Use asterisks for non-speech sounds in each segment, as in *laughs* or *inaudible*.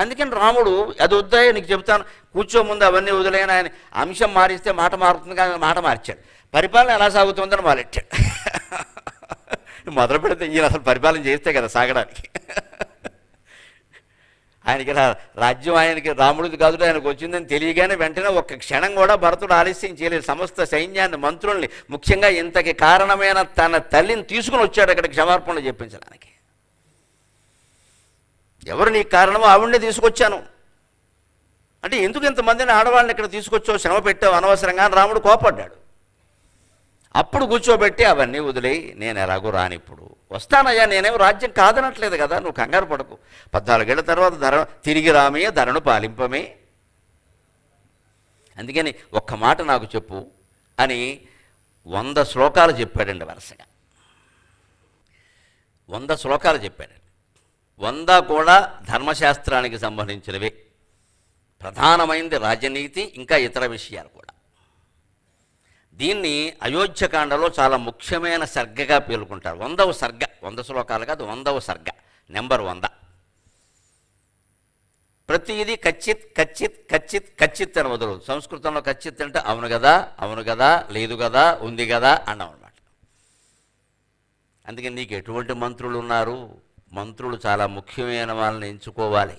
అందుకని రాముడు అది వద్దాయి నీకు చెప్తాను కూర్చో ముందు అవన్నీ వదిలేని ఆయన అంశం మారిస్తే మాట మారుతుంది కానీ మాట మార్చాడు. పరిపాలన ఎలా సాగుతుందని మొదలెట్టాడు. *laughs* మొదలు పెడితే ఈయన అసలు పరిపాలన చేస్తే కదా సాగడానికి. *laughs* ఆయనకి రా- రాజ్యం ఆయనకి రాముడిది కాదు ఆయనకు వచ్చిందని తెలియగానే వెంటనే ఒక్క క్షణం కూడా భరతుడు ఆలస్యం చేయలేదు. సమస్త సైన్యాన్ని మంత్రుల్ని ముఖ్యంగా ఇంతకి కారణమైన తన తల్లిని తీసుకుని వచ్చాడు అక్కడ క్షమార్పణలు చెప్పించడానికి. ఎవరు నీకు కారణమో ఆవిడనే తీసుకొచ్చాను. అంటే ఎందుకు ఇంతమందిని ఆడవాళ్ళని ఇక్కడ తీసుకొచ్చావు శ్రమ పెట్టావు? అనవసరంగా రాముడు కోపడ్డాడు. అప్పుడు కూర్చోబెట్టి అవన్నీ వదిలేయి. నేను ఎలాగో రానిప్పుడు. వస్తానయ్యా నేనేం రాజ్యం కాదనట్లేదు కదా నువ్వు కంగారు పడకు. పద్నాలుగేళ్ళ తర్వాత ధర తిరిగి రామే ధరను పాలింపమే. అందుకని ఒక్క మాట నాకు చెప్పు అని వంద శ్లోకాలు చెప్పాడండి వరుసగా. వంద శ్లోకాలు చెప్పాడండి. వంద కూడా ధర్మశాస్త్రానికి సంబంధించినవే. ప్రధానమైనది రాజనీతి ఇంకా ఇతర విషయాలు కూడా. దీన్ని అయోధ్యకాండలో చాలా ముఖ్యమైన సర్గగా పేర్కొంటారు. వందవ సర్గ వంద శ్లోకాలు కాదు వందవ సర్గ నెంబర్ వంద. ప్రతిదీ కచ్చిత్ కచ్చిత్ కచ్చిత్ కచ్చిత్ అని వదులు సంస్కృతంలో ఖచ్చిత్ అంటే అవును కదా అవును కదా లేదు కదా ఉంది కదా అన్నాం అనమాట అందుకని నీకు ఎటువంటి మంత్రులు ఉన్నారు? మంత్రులు చాలా ముఖ్యమైన వాళ్ళని ఎంచుకోవాలి.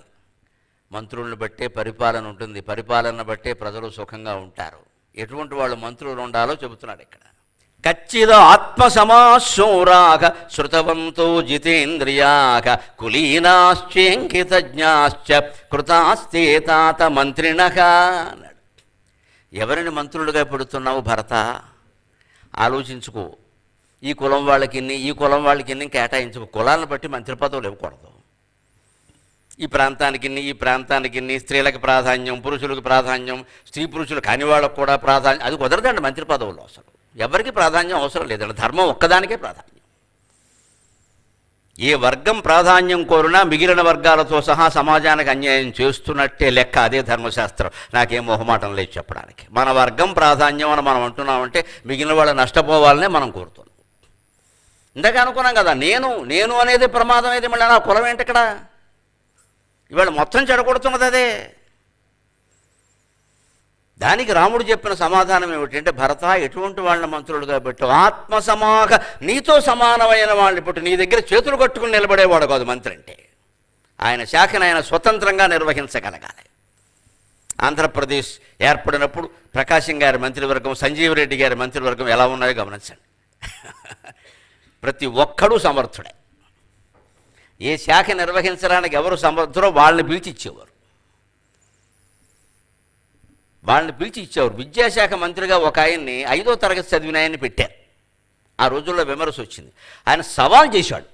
మంత్రులను బట్టే పరిపాలన ఉంటుంది. పరిపాలన బట్టే ప్రజలు సుఖంగా ఉంటారు. ఎటువంటి వాళ్ళు మంత్రులు ఉండాలో చెబుతున్నాడు ఇక్కడ. కచ్చిద ఆత్మ సమాశూరాక శృతవంతో జితేంద్రియాక కులీనాశ్చేంకిత జ్ఞాశ్చ కృతాస్తే తాత మంత్రిణ అన్నాడు. ఎవరిని మంత్రులుగా పెడుతున్నావు భరత? ఆలోచించుకో. ఈ కులం వాళ్ళకి ఇన్ని ఈ కులం వాళ్ళకి ఇన్ని కేటాయించుకో కులాలను బట్టి మంత్రి పదవులు ఇవ్వకూడదు. ఈ ప్రాంతానికి ఇన్ని ఈ ప్రాంతానికి ఇన్ని స్త్రీలకు ప్రాధాన్యం పురుషులకు ప్రాధాన్యం స్త్రీ పురుషులు కాని వాళ్ళకు కూడా ప్రాధాన్యం. అది కుదరదండి మంత్రి పదవులు అసలు. ఎవరికి ప్రాధాన్యం అవసరం లేదండి ధర్మం ఒక్కదానికే ప్రాధాన్యం. ఏ వర్గం ప్రాధాన్యం కోరినా మిగిలిన వర్గాలతో సహా సమాజానికి అన్యాయం చేస్తున్నట్టే లెక్క అదే ధర్మశాస్త్రం. నాకేం మొహమాటం లేదు చెప్పడానికి. మన వర్గం ప్రాధాన్యం అని మనం అంటున్నామంటే మిగిలిన వాళ్ళు నష్టపోవాలనే మనం కోరుతున్నాం. ఇందాక అనుకున్నాం కదా నేను నేను అనేది ప్రమాదం అయితే మళ్ళీ నా కులం ఏంటి ఇక్కడ? ఇవాళ మొత్తం చెడగొడుతున్నది అదే. దానికి రాముడు చెప్పిన సమాధానం ఏమిటంటే భరత ఎటువంటి వాళ్ళని మంత్రులుగా పెట్టు ఆత్మ సమాహ నీతో సమానమైన వాళ్ళని పెట్టు నీ దగ్గర చేతులు కట్టుకుని నిలబడేవాడు కాదు మంత్రి అంటే. ఆయన శాఖను ఆయన స్వతంత్రంగా నిర్వహించగలగాలి. ఆంధ్రప్రదేశ్ ఏర్పడినప్పుడు ప్రకాశం గారి మంత్రివర్గం సంజీవ్ రెడ్డి గారి మంత్రివర్గం ఎలా ఉన్నాయో గమనించండి. ప్రతి ఒక్కడూ సమర్థుడే. ఏ శాఖ నిర్వహించడానికి ఎవరు సమర్థురో వాళ్ళని పిలిచి ఇచ్చేవారు వాళ్ళని పిలిచి ఇచ్చేవారు విద్యాశాఖ మంత్రిగా ఒక ఆయన్ని ఐదో తరగతి చదివిన ఆయన్ని పెట్టారు. ఆ రోజుల్లో విమర్శ వచ్చింది. ఆయన సవాల్ చేశాడు.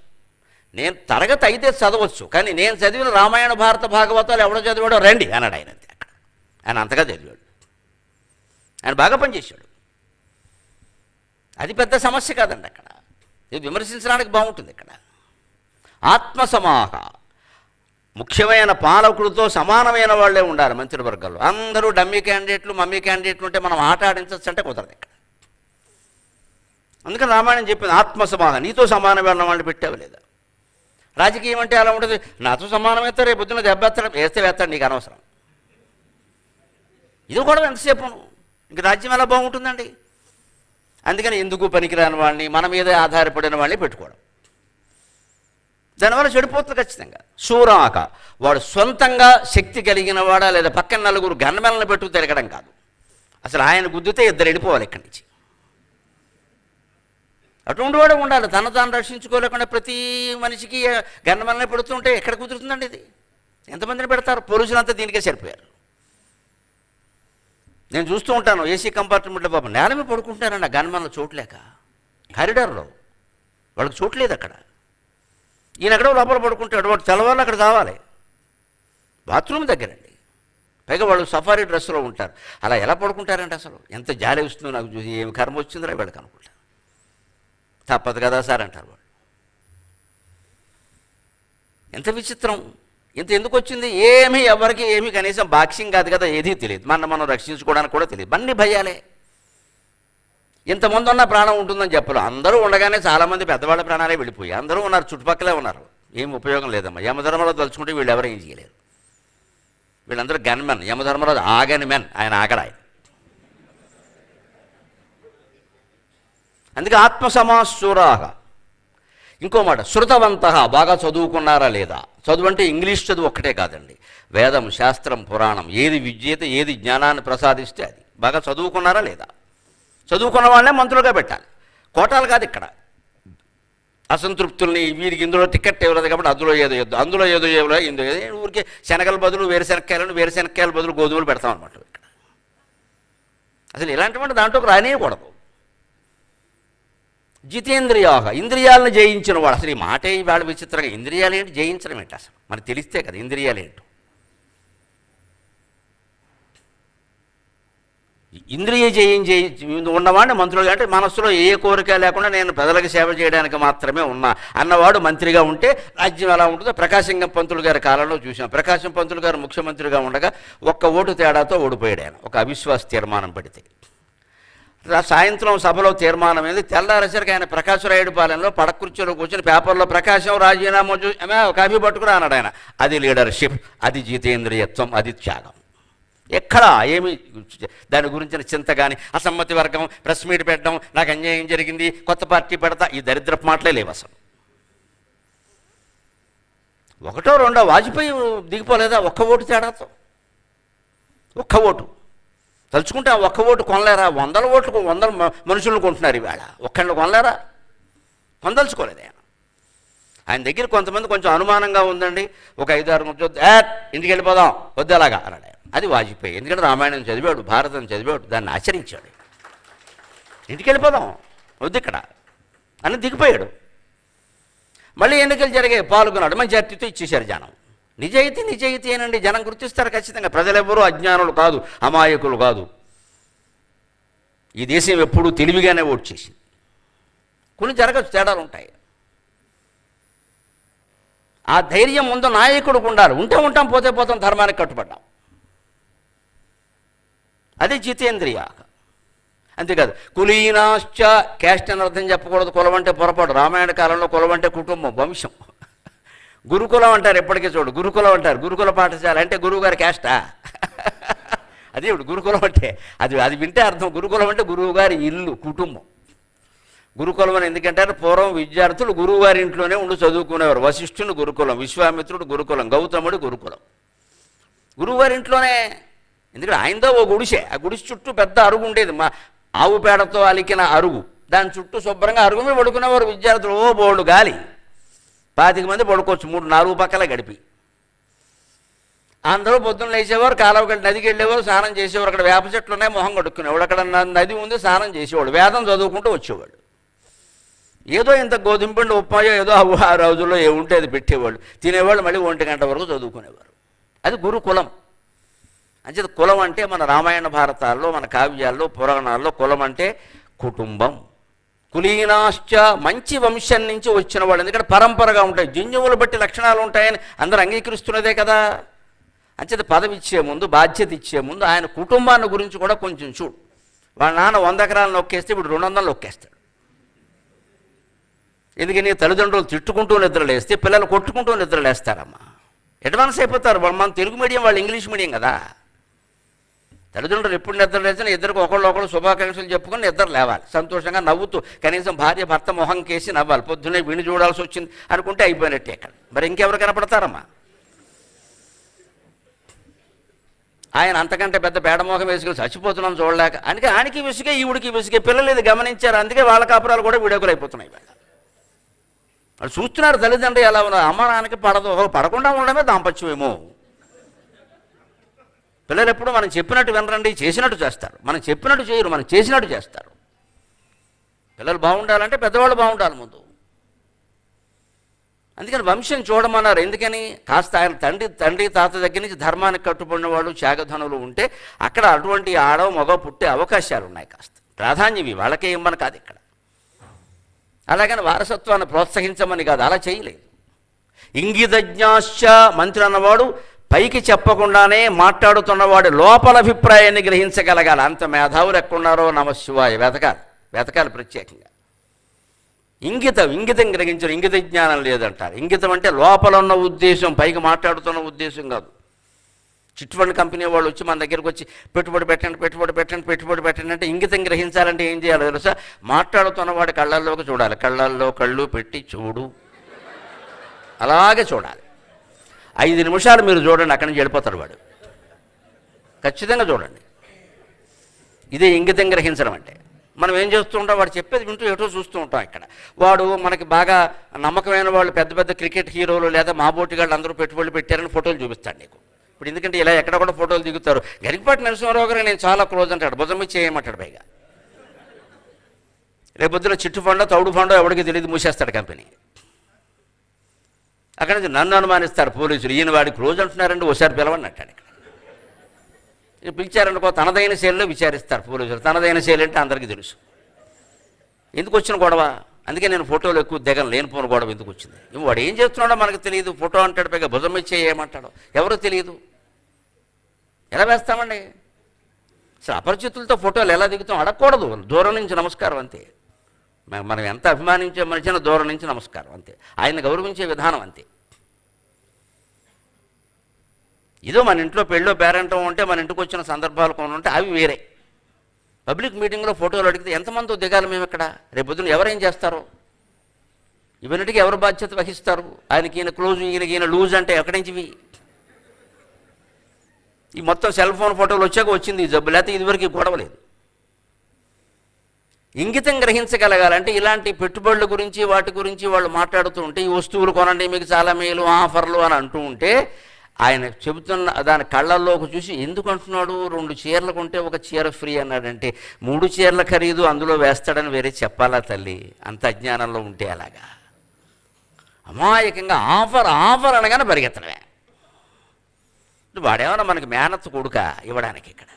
నేను తరగతి అయితే చదవచ్చు కానీ నేను చదివిన రామాయణ భారత భాగవతాలు ఎవడో చదివాడో రండి అన్నాడు ఆయన అంతే అక్కడ. ఆయన అంతగా చదివాడు. ఆయన బాగా పనిచేశాడు. అది పెద్ద సమస్య కాదండి అక్కడ. ఇది విమర్శించడానికి బాగుంటుంది ఇక్కడ. ఆత్మసమాహ. ముఖ్యమైన పాలకుడితో సమానమైన వాళ్ళే ఉండాలి మంత్రివర్గాల్లో. అందరూ డమ్మీ క్యాండిడేట్లు మమ్మీ క్యాండిడేట్లు ఉంటే మనం ఆట ఆడించవచ్చు అంటే కుదరదు ఇక్కడ. అందుకని రామాయణం చెప్పింది ఆత్మసమాహ. నీతో సమానమైన వాళ్ళని పెట్టావు లేదా? రాజకీయం అంటే అలా ఉంటుంది. నాతో సమానమైతే రేపు పొద్దున్న దెబ్బెత్తడం వేస్తే వేస్తాడు నీకు అనవసరం. ఇది కూడా ఎంతసేపు ఇంక రాజ్యం ఎలా బాగుంటుందండి? అందుకని ఎందుకు పనికిరాని వాళ్ళని మన మీద ఆధారపడిన వాళ్ళని పెట్టుకోవడం. దానివల్ల చెడిపోతుంది ఖచ్చితంగా. సూరాక వాడు సొంతంగా శక్తి కలిగిన వాడా లేదా పక్కన నలుగురు గన్మెలను పెట్టు తిరగడం కాదు. అసలు ఆయన గుద్దితే ఇద్దరు వెళ్ళిపోవాలి ఇక్కడి నుంచి. అటువంటి వాడు ఉండాలి. తన తాను రక్షించుకోలేకుండా ప్రతి మనిషికి గన్మెలని పెడుతుంటే ఎక్కడ కుదురుతుందండి ఇది? ఎంతమందిని పెడతారు? పోలీసులంతా దీనికే సరిపోయారు. నేను చూస్తూ ఉంటాను ఏసీ కంపార్ట్మెంట్లో పాపం. నేల మీద పడుకుంటున్నారన్న గన్మన్లు చూడలేక. కారిడార్లో. వాళ్ళకి చూడలేదు అక్కడ. ఈయన ఎక్కడో లోపల పడుకుంటాడు వాడు తెల్లవాళ్ళు అక్కడ కావాలి. బాత్రూమ్ దగ్గరండి. పైగా వాళ్ళు సఫారీ డ్రెస్లో ఉంటారు. అలా ఎలా పడుకుంటారంటే అసలు? ఎంత జాలి వస్తుందో నాకు చూసి ఏమి కర్మ వచ్చిందిరా వీళ్ళకి అనుకుంటారు తప్పదు కదా సార్ అంటారు వాళ్ళు. ఎంత విచిత్రం. ఇంత ఎందుకు వచ్చింది? ఏమీ ఎవరికి ఏమీ కనీసం బాక్సింగ్ కాదు కదా ఏదీ తెలియదు. మన మనం రక్షించుకోవడానికి కూడా తెలియదు. అన్ని భయాలే. ఇంతమంది ఉన్న ప్రాణం ఉంటుందని చెప్పరు అందరూ ఉండగానే చాలామంది పెద్దవాళ్ళ ప్రాణాలే వెళ్ళిపోయి అందరూ ఉన్నారు చుట్టుపక్కలే ఉన్నారు. ఏం ఉపయోగం లేదమ్మా. యమధర్మరావు తలుచుకుంటే వీళ్ళు ఎవరు ఏం చేయలేరు. వీళ్ళందరూ గన్మెన్. యమధర్మరాజు ఆగని మెన్. ఆయన ఆగడ ఆయన. అందుకే ఆత్మసమాశూరాహ ఇంకో మాట శృతవంత బాగా చదువుకున్నారా లేదా? చదువు అంటే ఇంగ్లీష్ చదువు ఒక్కటే కాదండి. వేదం శాస్త్రం పురాణం ఏది విద్యత ఏది జ్ఞానాన్ని ప్రసాదిస్తే అది. బాగా చదువుకున్నారా లేదా? చదువుకున్న వాళ్ళే మంత్రులుగా పెట్టాలి. కోటాలు కాదు ఇక్కడ. అసంతృప్తుల్ని వీరికి ఇందులో టికెట్ ఇవ్వలేదు కాబట్టి అందులో ఏదో ఏదో అందులో ఏదో ఏదో ఇందులో ఏదో ఊరికే శనగల బదులు వేరుశెనక్కాయలను వేరుశెనక్కాయల బదులు గోధుమలు పెడతాం అనమాట ఇక్కడ. అసలు ఇలాంటివంటి దాంట్లోకి రానియకూడదు. జితేంద్రియాహ. ఇంద్రియాలను జయించిన వాడు. అసలు ఈ మాటే ఇవాళ విచిత్రంగా ఇంద్రియాలు ఏంటి? జయించడం ఏంటి అసలు? మనకు తెలిస్తే కదా ఇంద్రియాలు ఏంటో. ఇంద్రియ జయం జయి ఉన్నవాడిని మంత్రులు అంటే మనస్సులో ఏ కోరిక లేకుండా నేను ప్రజలకు సేవ చేయడానికి మాత్రమే ఉన్నా. అన్నవాడు మంత్రిగా ఉంటే రాజ్యం ఎలా ఉంటుందో ప్రకాశం పంతులు గారి కాలంలో చూసాం ప్రకాశం పంతులు గారు ముఖ్యమంత్రిగా ఉండగా ఒక్క ఓటు తేడాతో ఓడిపోయాడు ఆయన. ఒక అవిశ్వాస తీర్మానం పడితే. సాయంత్రం సభలో తీర్మానం ఏంది? తెల్లారేసరికి ఆయన ప్రకాశరాయుడు పాలెంలో పడకుర్చీలో కూర్చొని పేపర్లో ప్రకాశం రాజీనామా చూసి కాఫీ పట్టుకురా అన్నాడు ఆయన. అది లీడర్షిప్ అది జితేంద్రియత్వం అది త్యాగం. ఎక్కడ ఏమి దాని గురించిన చింత కానీ అసమ్మతి వర్గం ప్రెస్ మీట్ పెట్టడం నాకు అన్యాయం జరిగింది కొత్త పార్టీ పెడతా ఈ దరిద్రపు మాటలే లేవు అసలు. ఒకటో రెండో వాజ్పేయి దిగిపోలేదా? ఒక్క ఓటు తేడాతో. ఒక్క ఓటు. తలుచుకుంటే ఆ ఒక్క ఓటు కొనలేరా? వందల ఓట్లు వందల మనుషులను కొంటున్నారు ఇవాళ. ఒక్కళ్ళు కొనలేరా? కొనదలుచుకోలేదు ఆయన. ఆయన దగ్గర కొంతమంది కొంచెం అనుమానంగా ఉందండి. ఒక ఐదు ఆరు కొంచెం ఇంటికి వెళ్ళిపోదాం. వద్దు అలాగా అన్నాడు అది వాజ్పేయి ఎందుకంటే రామాయణం చదివాడు భారతం చదివాడు దాన్ని ఆచరించాడు. ఇంటికి వెళ్ళిపోదాం. వద్దు ఇక్కడ. అని దిగిపోయాడు. మళ్ళీ ఎన్నికలు జరిగాయి. పాల్గొన్నాడు. మెజార్టీతో ఇచ్చేశారు జనం. నిజాయితీ నిజాయితీ అనండి. జనం గుర్తిస్తారు ఖచ్చితంగా. ప్రజలెవ్వరూ అజ్ఞానులు కాదు అమాయకులు కాదు. ఈ దేశం ఎప్పుడూ తెలివిగానే ఓటు చేసింది. కొన్ని జరగచ్చు తేడాలు ఉంటాయి. ఆ ధైర్యం ముందు నాయకుడికి ఉండాలి. ఉంటే ఉంటాం పోతే పోతాం ధర్మానికి కట్టుబడ్డాం. అది జితేంద్రియ అంతేకాదు కులీనాశ్చ క్యాస్ట్ అని అర్థం చెప్పకూడదు. కులం అంటే పొరపాటు. రామాయణ కాలంలో కులం అంటే కుటుంబం వంశం. గురుకులం అంటారు ఎప్పటికీ చూడు. గురుకులం అంటారు. గురుకుల పాఠశాల అంటే గురువు గారి క్యాస్టా *laughs* అదే ఇప్పుడు గురుకులం అంటే అది అది వింటే అర్థం. గురుకులం అంటే గురువు గారి ఇల్లు కుటుంబం. గురుకులం అని ఎందుకంటారు? పూర్వం విద్యార్థులు గురువు గారి ఇంట్లోనే ఉండి చదువుకునేవారు. వశిష్ఠుని గురుకులం విశ్వామిత్రుడు గురుకులం గౌతముడు గురుకులం. గురువు గారి ఇంట్లోనే ఎందుకంటే ఆయనతో ఓ గుడిసే. ఆ గుడిసి చుట్టూ పెద్ద అరుగు ఉండేది. మా ఆవు పేడతో అలికిన అరుగు దాని చుట్టూ శుభ్రంగా అరుగు మీద పడుకునేవారు విద్యార్థులు. ఓ బోల్డు గాలి. పాతిక మంది పడుకోవచ్చు మూడు నాలుగు పక్కల గడిపి. అందరూ పొద్దున్న లేచేవారు కాలువకి నదికి వెళ్ళేవారు స్నానం చేసేవారు. అక్కడ వేప చెట్లు ఉన్నాయి మొహం కడుక్కునేవాడు. అక్కడ నది ఉంది స్నానం చేసేవాడు. వేదం చదువుకుంటూ వచ్చేవాడు. ఏదో ఇంత గోధుమపిండి ఉప్మాయో ఏదో ఆ ఆ రోజుల్లో ఏ ఉంటే అది పెట్టేవాళ్ళు. తినేవాళ్ళు మళ్ళీ ఒంటి గంట వరకు చదువుకునేవారు. అది గురుకులం. అంచేత కులం అంటే మన రామాయణ భారతాల్లో మన కావ్యాల్లో పురాణాల్లో కులం అంటే కుటుంబం. కులీనాశ్చ మంచి వంశం నుంచి వచ్చిన వాళ్ళు. ఎందుకంటే పరంపరగా ఉంటాయి. జంజువులు బట్టి లక్షణాలు ఉంటాయని అందరూ అంగీకరిస్తున్నదే కదా. అంచేత పదవి ఇచ్చే ముందు బాధ్యత ఇచ్చే ముందు ఆయన కుటుంబాన్ని గురించి కూడా కొంచెం చూడు. వాళ్ళ నాన్న వంద ఎకరాలు నొక్కేస్తే ఇప్పుడు రెండు వందలు నొక్కేస్తాడు. ఎందుకని? తల్లిదండ్రులు తిట్టుకుంటూ నిద్రలేస్తే పిల్లలు కొట్టుకుంటూ నిద్రలేస్తారమ్మా. అడ్వాన్స్ అయిపోతారు. వాళ్ళు మన తెలుగు మీడియం వాళ్ళు ఇంగ్లీష్ మీడియం కదా. తల్లిదండ్రులు ఎప్పుడు నిద్ర లేచినా ఇద్దరికి ఒకళ్ళు ఒకళ్ళు శుభాకాంక్షలు చెప్పుకొని నిద్ర లేవాలి. సంతోషంగా నవ్వుతూ కనీసం భార్య భర్త మొహం కేసి నవ్వాలి. పొద్దున్నే విని చూడాల్సి వచ్చింది అనుకుంటే అయిపోయినట్టే ఇక్కడ. మరి ఇంకెవరు కనపడతారమ్మా? ఆయన అంతకంటే పెద్ద పేడమోహం వేసుకుని చచ్చిపోతున్నాం చూడలేక. అందుకే ఆయనకి విసుగే ఈవిడికి విసుగే. పిల్లలు ఇది గమనించారు. అందుకే వాళ్ళ కాపురాలు కూడా వీడియోకులు అయిపోతున్నాయి వాళ్ళు చూస్తున్నారు తల్లిదండ్రులు ఎలా ఉన్నారు. అమ్మ నాన్నకి పడదు. పడకుండా ఉండడమే దాంపత్యమేమో. పిల్లలు ఎప్పుడు మనం చెప్పినట్టు వినరండి చేసినట్టు చేస్తారు. మనం చెప్పినట్టు చేయరు మనం చేసినట్టు చేస్తారు. పిల్లలు బాగుండాలంటే పెద్దవాళ్ళు బాగుండాలి ముందు. అందుకని వంశం చూడమన్నారు. ఎందుకని? కాస్త ఆయన తండ్రి తండ్రి తాత దగ్గర నుంచి ధర్మానికి కట్టుబడిన వాళ్ళు త్యాగధనులు ఉంటే అక్కడ అటువంటి ఆడవ మగ పుట్టే అవకాశాలు ఉన్నాయి కాస్త. ప్రాధాన్యం వాళ్ళకే ఇమ్మని కాదు ఇక్కడ. అలాగని వారసత్వాన్ని ప్రోత్సహించమని కాదు. అలా చేయలేదు. ఇంగితజ్ఞాశ్చ మంత్రి అన్నవాడు పైకి చెప్పకుండానే మాట్లాడుతున్నవాడు లోపల అభిప్రాయాన్ని గ్రహించగలగాలి. అంత మేధావులు ఎక్కడున్నారో నమశివాయ వెతకాలి. వెతకాలి ప్రత్యేకంగా. ఇంగితం ఇంగితం గ్రహించడం ఇంగిత జ్ఞానం లేదంటారు. ఇంగితం అంటే లోపల ఉన్న ఉద్దేశం పైకి మాట్లాడుతున్న ఉద్దేశం కాదు. చిట్ ఫండ్ కంపెనీ వాళ్ళు వచ్చి మన దగ్గరికి వచ్చి పెట్టుబడి పెట్టండి పెట్టుబడి పెట్టండి పెట్టుబడి పెట్టండి అంటే ఇంగితం గ్రహించాలంటే ఏం చేయాలో తెలుసా? మాట్లాడుతున్న వాడి కళ్ళల్లోకి చూడాలి. కళ్ళల్లో కళ్ళు పెట్టి చూడు. అలాగే చూడాలి. ఐదు నిమిషాలు మీరు చూడండి అక్కడి నుంచి వెళ్ళిపోతాడు వాడు. ఖచ్చితంగా చూడండి. ఇదే ఇంగితం గ్రహించడం అంటే. మనం ఏం చేస్తూ ఉంటాం? వాడు చెప్పేది వింటూ ఎటో చూస్తూ ఉంటాం ఇక్కడ. వాడు మనకి బాగా నమ్మకమైన వాళ్ళు పెద్ద పెద్ద క్రికెట్ హీరోలు లేదా మాబోటిగాళ్ళు అందరూ పెట్టుబడులు పెట్టారని ఫోటోలు చూపిస్తాడు నీకు. ఇప్పుడు ఎందుకంటే ఇలా ఎక్కడ కూడా ఫోటోలు దిగుతారు. గరికపాటి నరసింహారావు గారు నేను చాలా క్లోజ్ అంటాడు. భుజం చేయమంటాడు పైగా. రేపొద్దున చిట్టు ఫండో తౌడు ఫండో ఎవరికి తెలియదు మూసేస్తాడు కంపెనీ. అక్కడ నుంచి నన్ను అనుమానిస్తారు పోలీసులు. ఈయన వాడికి క్లోజ్ అంటున్నారండి ఒకసారి పిలవండి అంటాడు ఇక్కడ పిలిచారనుకో తనదైన శైలిలో విచారిస్తారు పోలీసులు. తనదైన శైలి అంటే అందరికీ తెలుసు. ఎందుకు వచ్చిన గొడవ? అందుకే నేను ఫోటోలు ఎక్కువ దిగను. లేనిపోని గొడవ ఎందుకు వచ్చింది? ఇవి వాడు ఏం చేస్తున్నాడో మనకు తెలియదు. ఫోటో అంటాడు పైగా భుజం ఇచ్చే ఏమంటాడో ఎవరో తెలియదు. ఎలా వేస్తామండి? అసలు అపరిచితులతో ఫోటోలు ఎలా దిగుతాం? అడగకూడదు. దూరం నుంచి నమస్కారం అంతే. మనం ఎంత అభిమానించే మనిషిన దూరం నుంచి నమస్కారం అంతే. ఆయన గౌరవించే విధానం అంతే. ఏదో మన ఇంట్లో పెళ్ళో పేరెంటం ఉంటే మన ఇంటికి వచ్చిన సందర్భాలు కొన్ని ఉంటే అవి వేరే. పబ్లిక్ మీటింగ్లో ఫోటోలు అడిగితే ఎంతమందితో దిగాలి మేము ఇక్కడ రేపు పొద్దున ఎవరేం చేస్తారు? ఇవన్నిటికీ ఎవరు బాధ్యత వహిస్తారు? ఆయనకి ఈయన క్లోజ్ ఈయనకి ఈయన లూజ్ అంటే ఎక్కడి నుంచివి ఈ మొత్తం సెల్ ఫోన్ ఫోటోలు వచ్చాక వచ్చింది ఈ జబ్బు లేకపోతే ఇదివరకు గొడవలేదు ఇంగితం గ్రహించగలగాలంటే ఇలాంటి పెట్టుబడుల గురించి వాటి గురించి వాళ్ళు మాట్లాడుతూ ఉంటే ఈ వస్తువులు కొనండి మీకు చాలా మేలు ఆఫర్లు అని అంటూ ఉంటే ఆయన చెబుతున్న దాని కళ్ళల్లోకి చూసి ఎందుకు అంటున్నాడు? రెండు చీరలు కొంటే ఒక చీర ఫ్రీ అన్నాడంటే మూడు చీరల ఖరీదు అందులో వేస్తాడని వేరే చెప్పాలా తల్లి? అంత అజ్ఞానంలో ఉంటే అలాగా అమాయకంగా ఆఫర్ ఆఫర్ అనగానే పరిగెత్తడమే. వాడేమన్నా మనకి మేనత్ కొడుక ఇవ్వడానికి ఇక్కడ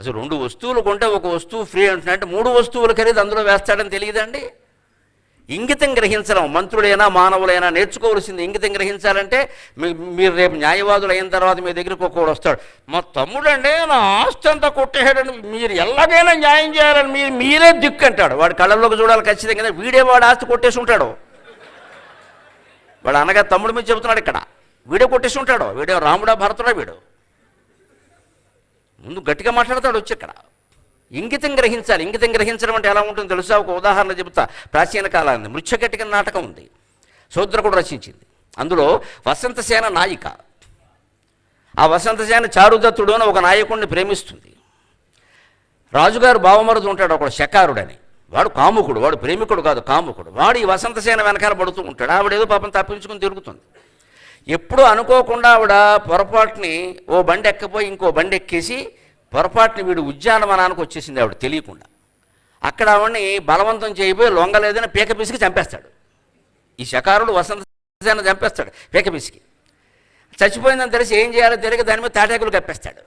అసలు రెండు వస్తువులు కొంటే ఒక వస్తువు ఫ్రీ అంటున్నట్టు మూడు వస్తువులు ఖరీదు అందులో వేస్తాడని తెలియదండి. ఇంగితం గ్రహించడం మంత్రులైనా మానవులైనా నేర్చుకోవలసింది ఇంగితం గ్రహించాలంటే మీ- మీరు రేపు న్యాయవాదులు అయిన తర్వాత మీ దగ్గరికి ఒక్కడు వస్తాడు. మా తమ్ముడండి నా ఆస్తి అంతా కొట్టేసాడని మీరు ఎలాగైనా న్యాయం చేయాలని మీరు మీరే దిక్కు అంటాడు. వాడు కళ్ళల్లోకి చూడాలి ఖచ్చితంగా వీడే వాడు ఆస్తి కొట్టేసి ఉంటాడు. వాడు అనగా తమ్ముడు మీద చెబుతున్నాడు ఇక్కడ. వీడే కొట్టేసి ఉంటాడు. వీడే రాముడా భరతుడా వీడు. ముందు గట్టిగా మాట్లాడతాడు వచ్చి ఇక్కడ ఇంగితం గ్రహించాలి. ఇంగితం గ్రహించడం అంటే ఎలా ఉంటుందో తెలుసా? ఒక ఉదాహరణ చెబుతా ప్రాచీన కాలాన్ని. మృచ్ఛకటిక నాటకం ఉంది. శూద్రకుడు రచించింది. అందులో వసంతసేన నాయిక. ఆ వసంతసేన చారుదత్తుడు అని ఒక నాయకుడిని ప్రేమిస్తుంది. రాజుగారు బావమరుదు ఉంటాడు ఒకడు శకారుడని. వాడు కాముకుడు వాడు ప్రేమికుడు కాదు కాముకుడు. వాడు ఈ వసంతసేన వెనకాల పడుతూ ఉంటాడు. ఆవిడేదో పాపం తప్పించుకుని తిరుగుతుంది. ఎప్పుడూ అనుకోకుండా ఆవిడ పొరపాటుని ఓ బండి ఎక్కపోయి ఇంకో బండి ఎక్కేసి పొరపాటుని వీడు ఉద్యానవనానికి వచ్చేసింది ఆవిడ తెలియకుండా. అక్కడ ఆవిడని బలవంతం చేయబోయి లొంగలేదని పీక పిసికి చంపేస్తాడు. ఈ శకారుడు వసంతసేన చంపేస్తాడు పీక పిసికి. చచ్చిపోయిందని తెలిసి ఏం చేయాలో తెలియక దాని మీద తాటాకులు కప్పేస్తాడు.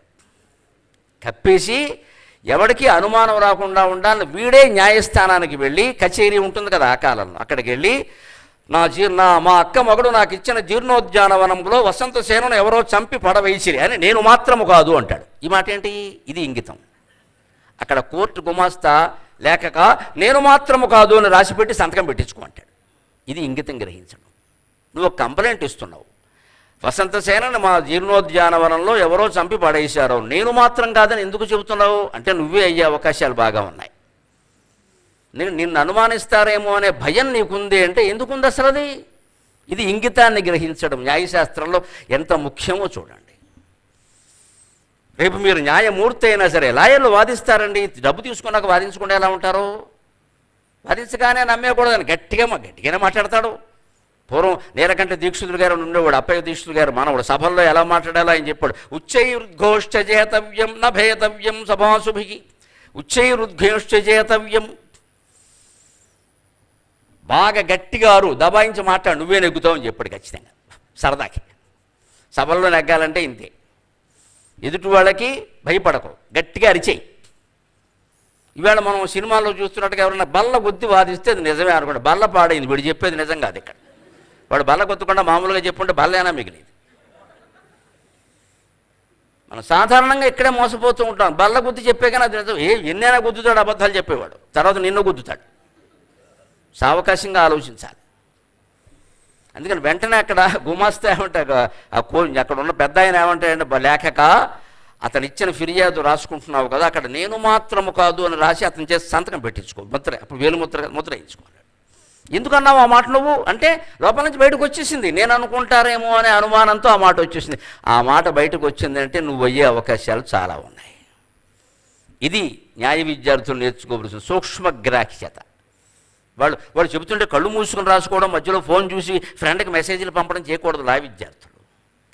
కప్పేసి ఎవడికి అనుమానం రాకుండా ఉండాలని వీడే న్యాయస్థానానికి వెళ్ళి కచేరీ ఉంటుంది కదా ఆ కాలంలో అక్కడికి వెళ్ళి నా జీర్ణ మా అక్క మగడు నాకు ఇచ్చిన జీర్ణోద్యానవనంలో వసంత సేనను ఎవరో చంపి పడవేసిరి అని నేను మాత్రము కాదు అంటాడు. ఈ మాట ఏంటి? ఇది ఇంగితం. అక్కడ కోర్టు గుమాస్తా లేకక నేను మాత్రము కాదు అని రాసిపెట్టి సంతకం పెట్టించుకో అంటాడు. ఇది ఇంగితం గ్రహించడం. నువ్వు కంప్లైంట్ ఇస్తున్నావు. వసంతసేనని మా జీర్ణోద్యానవనంలో ఎవరో చంపి పడేశారు నేను మాత్రం కాదని ఎందుకు చెబుతున్నావు? అంటే నువ్వే అయ్యే అవకాశాలు బాగా ఉన్నాయి. నేను నిన్ను అనుమానిస్తారేమో అనే భయం నీకుంది అంటే ఎందుకుంది అసలు అది? ఇది ఇంగితాన్ని గ్రహించడం న్యాయశాస్త్రంలో ఎంత ముఖ్యమో చూడండి. రేపు మీరు న్యాయమూర్తి అయినా సరే లాయర్లు వాదిస్తారండి. డబ్బు తీసుకున్నాక వాదించకుండా ఎలా ఉంటారు? వాదించగానే నమ్మేయకూడదని గట్టిగా గట్టిగానే మాట్లాడతాడు. పూర్వం నీలకంఠ దీక్షితులు గారు ఉండేవాడు అప్పయ్య దీక్షితులు గారు మానవుడు సభల్లో ఎలా మాట్లాడాలో ఆయన చెప్పాడు ఉచ్చైరుద్ఘోష్ఠ చేతవ్యం నభేతవ్యం సభాసుభికి ఉచ్చైరుద్ఘోష్ఠ చేతవ్యం బాగా గట్టిగా అరు దబాయించి మాట్లాడు నువ్వే నెగ్గుతావు అని చెప్పాడు ఖచ్చితంగా. సరదాకి. సభల్లో నెగ్గాలంటే ఇంతే. ఎదుటి వాళ్ళకి భయపడకు గట్టిగా అరిచేయి. ఈవేళ మనం సినిమాల్లో చూస్తున్నట్టుగా ఎవరైనా బల్ల గుద్ది వాదిస్తే అది నిజమే అనుకోండి. బల్ల పాడైంది వీడు చెప్పేది నిజం కాదు ఇక్కడ. వాడు బల్ల కొత్తకుండా మామూలుగా చెప్పుంటే బల్లేనా మిగిలేదు. మనం సాధారణంగా ఇక్కడే మోసపోతూ ఉంటాం. బల్ల గుద్ది చెప్పే కానీ అది నిజం. ఏ ఎన్నైనా గుద్దుతాడు అబద్ధాలు చెప్పేవాడు. తర్వాత నిన్ను గుద్దుతాడు. సావకాశంగా ఆలోచించాలి. అందుకని వెంటనే అక్కడ గుమాస్తా ఏమంటే ఆ కో అక్కడ ఉన్న పెద్ద ఆయన ఏమంటాడంటే లేఖక అతను ఇచ్చిన ఫిర్యాదు రాసుకుంటున్నావు కదా అక్కడ నేను మాత్రము కాదు అని రాసి అతను చేసి సంతకం పెట్టించుకో ముద్ర అప్పుడు వేలు ముద్ర ముద్ర వేయించుకోవాలి. ఎందుకన్నావు ఆ మాట నువ్వు? అంటే లోపల నుంచి బయటకు వచ్చేసింది. నేను అనుకుంటారేమో అనే అనుమానంతో ఆ మాట వచ్చేసింది. ఆ మాట బయటకు వచ్చింది అంటే నువ్వు అయ్యే అవకాశాలు చాలా ఉన్నాయి. ఇది న్యాయ విద్యార్థులు నేర్చుకోవలసిన సూక్ష్మగ్రాహ్యత వాళ్ళు వాళ్ళు చెబుతుంటే కళ్ళు మూసుకుని రాసుకోవడం మధ్యలో ఫోన్ చూసి ఫ్రెండ్కి మెసేజ్లు పంపడం చేయకూడదు లా విద్యార్థులు.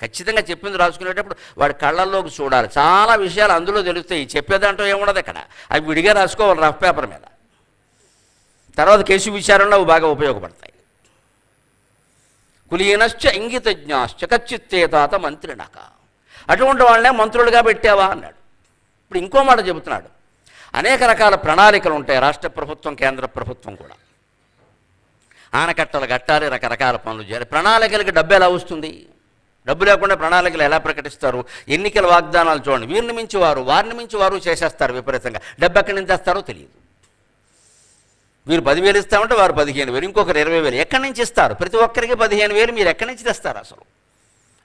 ఖచ్చితంగా చెప్పింది రాసుకునేటప్పుడు వాడి కళ్ళల్లోకి చూడాలి. చాలా విషయాలు అందులో తెలుస్తాయి. చెప్పేదంటూ ఏముండదు అక్కడ అవి విడిగా రాసుకోవాలి రఫ్ పేపర్ మీద. తర్వాత కేసు విచారణలో అవి బాగా ఉపయోగపడతాయి. కులీనశ్చ ఇంగితజ్ఞాశ్చ కచ్చిత్తే తాత మంత్రినక అటువంటి వాళ్ళనే మంత్రులుగా పెట్టావా అన్నాడు. ఇప్పుడు ఇంకో మాట చెబుతున్నాడు. అనేక రకాల ప్రణాళికలు ఉంటాయి. రాష్ట్ర ప్రభుత్వం కేంద్ర ప్రభుత్వం కూడా. ఆనకట్టలు కట్టాలి రకరకాల పనులు చేయాలి. ప్రణాళికలకు డబ్బు ఎలా వస్తుంది? డబ్బు లేకుండా ప్రణాళికలు ఎలా ప్రకటిస్తారు? ఎన్నికల వాగ్దానాలు చూడండి. వీరిని మించి వారు వారిని మించి వారు చేసేస్తారు విపరీతంగా. డబ్బు ఎక్కడి నుంచి తెస్తారో తెలియదు. వీరు పదివేలు ఇస్తామంటే వారు పదిహేను వేలు ఇంకొకరు ఇరవై వేలు. ఎక్కడి నుంచి ఇస్తారు? ప్రతి ఒక్కరికి పదిహేను వేలు మీరు ఎక్కడి నుంచి తెస్తారు అసలు?